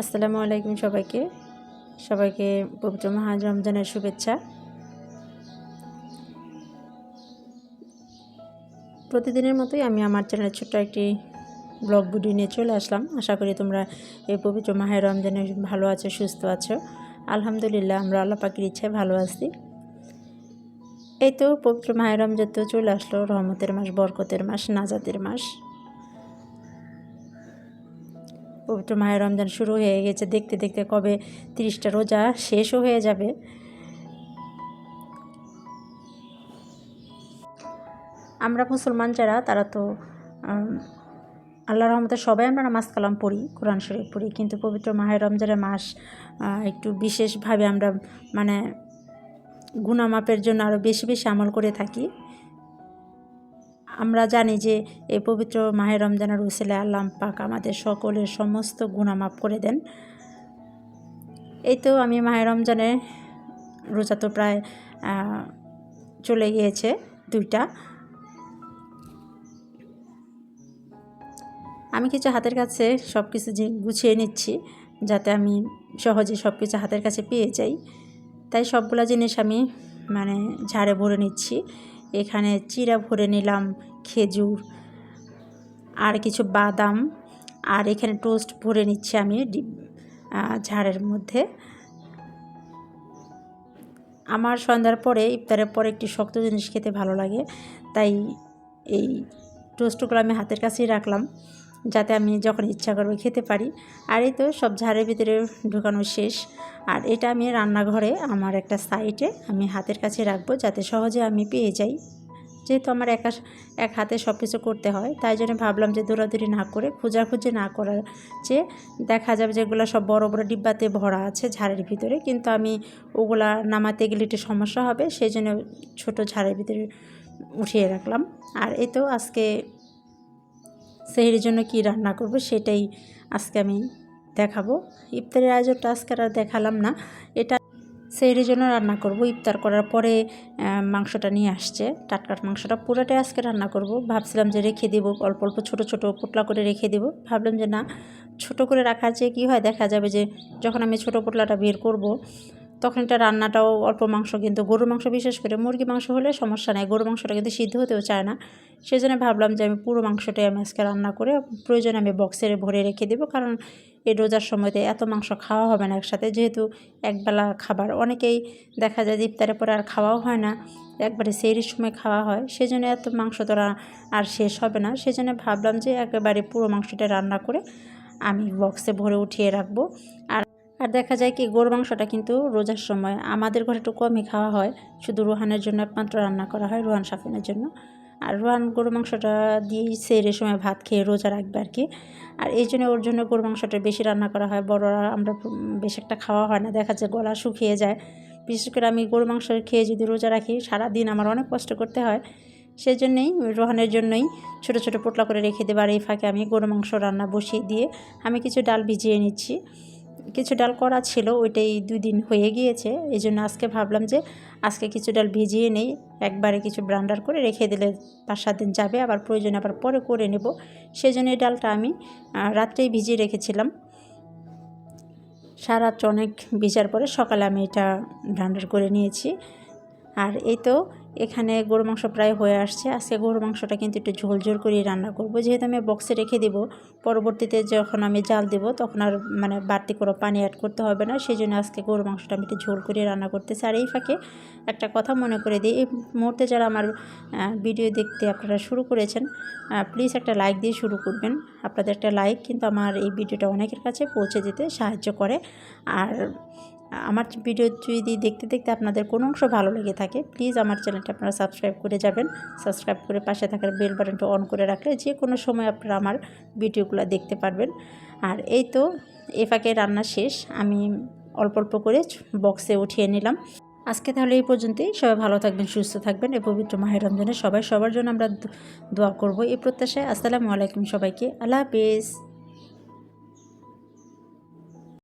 আসসালামু আলাইকুম সবাইকে। সবাইকে পবিত্র মাহাজ রমজানের শুভেচ্ছা। প্রতিদিনের মতোই আমি আমার চ্যানেলে ছোট্ট একটি ব্লগ ভিডিও নিয়ে চলে আসলাম। আশা করি তোমরা এই পবিত্র মাহের রমজানে ভালো আছো, সুস্থ আছো। আলহামদুলিল্লাহ, আমরা আল্লাহ পাখির ইচ্ছায় ভালো আছি। এই তো পবিত্র মাহের রমজান তো চলে আসলো, রহমতের মাস, বরকতের মাস, নাজাতের মাস। পবিত্র মায়ের রমজান শুরু হয়ে গেছে দেখতে দেখতে কবে তিরিশটা রোজা শেষও হয়ে যাবে। আমরা মুসলমান যারা, তারা তো আল্লাহ রহমতে সবাই আমরা নামাজ কালাম পড়ি, কোরআন শরীফ পড়ি, কিন্তু পবিত্র মাহের রমজানের মাস একটু বিশেষভাবে আমরা মানে গুণামাপের জন্য আরও বেশি বেশি আমল করে থাকি। আমরা জানি যে এই পবিত্র মাহের রমজানের উসেলে আল্লাহ পাক আমাদের সকলের সমস্ত গুণা মাফ করে দেন। এই তো আমি মাহের রমজানে রোজা তো প্রায় চলে গিয়েছে দুইটা। আমি কিছু হাতের কাছে সব কিছু গুছিয়ে নিচ্ছি, যাতে আমি সহজে সব কিছু হাতের কাছে পেয়ে যাই। তাই সবগুলো জিনিস আমি মানে ঝাড়ে ভরে নিচ্ছি। এখানে চিরা ভরে নিলাম, খেজুর, আর কিছু বাদাম, আর এখানে টোস্ট ভরে নিচ্ছি আমি ঝাড়ের মধ্যে। আমার সন্ধ্যার পরে, ইফতারের পরে একটি শক্ত জিনিস খেতে ভালো লাগে, তাই এই টোস্টগুলো আমি হাতের কাছেই রাখলাম। যাতে আমি যখন ইচ্ছা করব খেতে পারি। আর এই তো সব ঝাড়ের ভিতরে ঢুকানো শেষ। আর এটা আমি রান্নাঘরে আমার একটা সাইডে আমি হাতের কাছে রাখব যাতে সহজে আমি পেয়ে যাই। যেহেতু আমার একা এক হাতে সব কিছু করতে হয়, তাই জন্য ভাবলাম যে দৌড়াদৌড়ি না করে খোঁজাখুঁজি না করার চেয়ে দেখা যাবে যেগুলো সব বড় বড় ডিব্বাতে ভরা আছে ঝাড়ের ভিতরে। কিন্তু আমি ওগুলা নামাতে গেলে একটু সমস্যা হবে, সেই জন্য ছোটো ঝাড়ের ভিতরে উঠিয়ে রাখলাম। আর এই তো আজকে সেহের জন্য কি রান্না করব সেটাই আজকে আমি দেখাবো। ইফতারের আয়োজনটা আজকে আর দেখালাম না। এটা সেহের জন্য রান্না করব। ইফতার করার পরে মাংসটা নিয়ে আসছে। টাটকাট মাংসটা পুরোটাই আজকে রান্না করব। ভাবছিলাম যে রেখে দেবো, অল্প অল্প ছোটো ছোটো পোটলা করে রেখে দেবো। ভাবলাম যে না, ছোট করে রাখার চেয়ে কী হয় দেখা যাবে যে যখন আমি ছোটো পোটলাটা বের করব তখন এটা রান্নাটাও অল্প মাংস, কিন্তু গরুর মাংস বিশেষ করে মুরগি মাংস হলে সমস্যা নেই। গরুর মাংসটা কিন্তু সিদ্ধ হতেও চায় না। সেই জন্য ভাবলাম যে আমি পুরো মাংসটাই আমি আজকে রান্না করে প্রয়োজনে আমি বক্সের ভরে রেখে দেবো, কারণ এই রোজার সময়তে এত মাংস খাওয়া হবে না একসাথে। যেহেতু একবেলা খাবার, অনেকেই দেখা যায় ইফতারের পরে আর খাওয়াও হয় না, একবারে সেইরির সময় খাওয়া হয়। সেই জন্য এত মাংস তো আর শেষ হবে না। সেই জন্য ভাবলাম যে একেবারে পুরো মাংসটা রান্না করে আমি বক্সে ভরে উঠিয়ে রাখব। আর আর দেখা যায় কি গরু মাংসটা কিন্তু রোজার সময় আমাদের ঘরে একটু কমই খাওয়া হয়। শুধু রোহানের জন্য একমাত্র রান্না করা হয়, রোহান সাফিনের জন্য। আর রোহান গরু মাংসটা দিয়েই সেরে সময় ভাত খেয়ে রোজা রাখবে আর কি। আর এই জন্য ওর জন্য গরু মাংসটা বেশি রান্না করা হয়। বড়রা আমরা বেশ একটা খাওয়া হয় না, দেখা যায় গলা শুকিয়ে যায়। বিশেষ করে আমি গরু মাংস খেয়ে যদি রোজা রাখি সারা দিন আমার অনেক কষ্ট করতে হয়। সেই জন্যেই রোহানের জন্যই ছোটো ছোটো পোটলা করে রেখে দেবার এই ফাঁকে আমি গরু মাংস রান্না বসিয়ে দিয়ে আমি কিছু ডাল ভিজিয়ে নিচ্ছি। কিছু ডাল করা ছিল, ওইটাই দুই দিন হয়ে গিয়েছে। এই জন্য আজকে ভাবলাম যে আজকে কিছু ডাল ভিজিয়ে নেই, একবারে কিছু ব্রান্ডার করে রেখে দিলে পাঁচ সাত দিন যাবে, আবার প্রয়োজনে আবার পরে করে নেব। সেই জন্য এই ডালটা আমি রাত্রেই ভিজিয়ে রেখেছিলাম। সারা অনেক ভিজার পরে সকালে আমি এটা ব্রান্ডার করে নিয়েছি। আর এই তো এখানে গরু মাংস প্রায় হয়ে আসছে। আজকে গরু মাংসটা কিন্তু একটু ঝোল ঝোল করে রান্না করব। যেহেতু আমি বক্সে রেখে দেবো, পরবর্তীতে যখন আমি জাল দেবো তখন আর মানে বাড়তি কোনো পানি অ্যাড করতে হবে না। সেই জন্য আজকে গরু মাংসটা আমি একটু ঝোল করে রান্না করতেছি। আর এই ফাঁকে একটা কথা মনে করে দিই, এই মুহূর্তে যারা আমার ভিডিও দেখতে আপনারা শুরু করেছেন প্লিজ একটা লাইক দিয়ে শুরু করবেন। আপনাদের একটা লাইক কিন্তু আমার এই ভিডিওটা অনেকের কাছে পৌঁছে দিতে সাহায্য করে। আর আমার ভিডিও যদি দেখতে দেখতে আপনাদের কোনো অংশ ভালো লেগে থাকে প্লিজ আমার চ্যানেলটা আপনারা সাবস্ক্রাইব করে যাবেন। সাবস্ক্রাইব করে পাশে থাকার বেল বাটনটা অন করে রাখলে যে কোনো সময় আপনারা আমার ভিডিওগুলো দেখতে পারবেন। আর এই তো, এ ফাঁকে রান্না শেষ। আমি অল্প অল্প করে বক্সে উঠিয়ে নিলাম। আজকে তাহলে এই পর্যন্তই। সবাই ভালো থাকবেন, সুস্থ থাকবেন। এই পবিত্র মাহের রমজানে সবাই সবার জন্য আমরা দোয়া করব। এই প্রত্যাশায় আসসালামু আলাইকুম সবাইকে। আল্লাহ হাফিজ।